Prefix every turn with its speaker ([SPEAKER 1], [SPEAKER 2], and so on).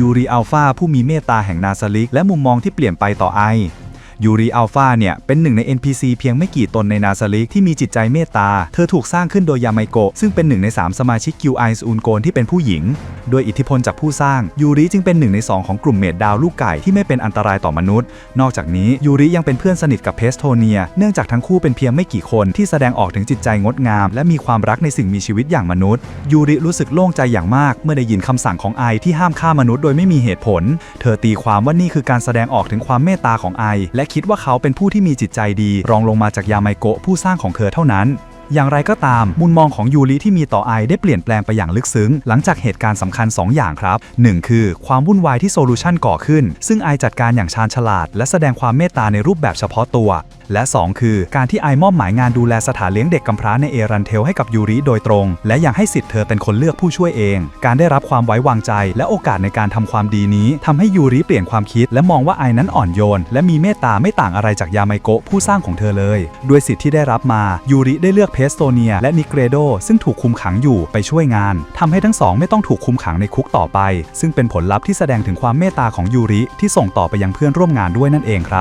[SPEAKER 1] ยูริอัลฟาผู้มีเมตตาแห่งนาซาลิกและมุมมองที่เปลี่ยนไปต่อไอ ยูริอัลฟาเนี่ย เป็นหนึ่งใน NPC เพียงไม่กี่ตนในนาซาลิกที่มีจิตใจเมตตา เธอถูกสร้างขึ้นโดยยาไมโกซึ่งเป็นหนึ่งใน 3 สมาชิกกิวไอซ์อุนโกนที่เป็นผู้หญิง โดยอิทธิพลจากผู้สร้าง ยูริจึงเป็นหนึ่งใน 2 ของกลุ่มเมดดาวลูกไก่ที่ไม่เป็นอันตรายต่อมนุษย์ นอกจากนี้ยูริยังเป็นเพื่อนสนิทกับเพสโทเนีย เนื่องจากทั้งคู่เป็นเพียงไม่กี่คนที่แสดงออกถึงจิตใจงดงาม และมีความรักในสิ่งมีชีวิตอย่างมนุษย์ ยูริรู้สึกโล่งใจอย่างมาก เมื่อได้ยินคำสั่งของไอที่ห้ามฆ่ามนุษย์โดยไม่มีเหตุผล เธอตีความว่านี่คือการแสดงออกถึงความเมตตาของไอและคิดว่าเขาเป็นผู้ที่มีจิตใจดี รองลงมาจากยาไมโกะผู้สร้างของเธอเท่านั้น อย่างไรก็ตาม มุมมองของยูริที่มีต่อไอได้เปลี่ยนแปลงไปอย่างลึกซึ้ง หลังจากเหตุการณ์สำคัญ 2 อย่างครับ 1 คือความวุ่นวายที่โซลูชันก่อขึ้น ซึ่งไอจัดการอย่างชาญฉลาด และแสดงความเมตตาในรูปแบบเฉพาะตัว และ 2 คือการที่ไอมอบหมายงานดูแลสถานเลี้ยงเด็กกำพร้าในเอรันเทลให้กับยูริโดยตรง และยังให้สิทธิ์เธอเป็นคนเลือกผู้ช่วยเอง การได้รับความไว้วางใจ และโอกาสในการทำความดีนี้ทำให้ยูริเปลี่ยนความคิด และมองว่าไอนั้นอ่อนโยน และมีเมตตาไม่ต่างอะไรจากยาไมโกะผู้สร้างของเธอเลยด้วยสิทธิ์ที่ได้รับมายูริได้เลือกเพสโตเนีย และนิเกรโดซึ่งถูกคุมขังอยู่ไปช่วยงานทำให้ทั้งสองไม่ต้องถูกคุมขังในคุกต่อไป ซึ่งเป็นผลลัพธ์ที่แสดงถึงความเมตตาของยูริที่ส่งต่อไปยังเพื่อนร่วมงานด้วยนั่นเองครับ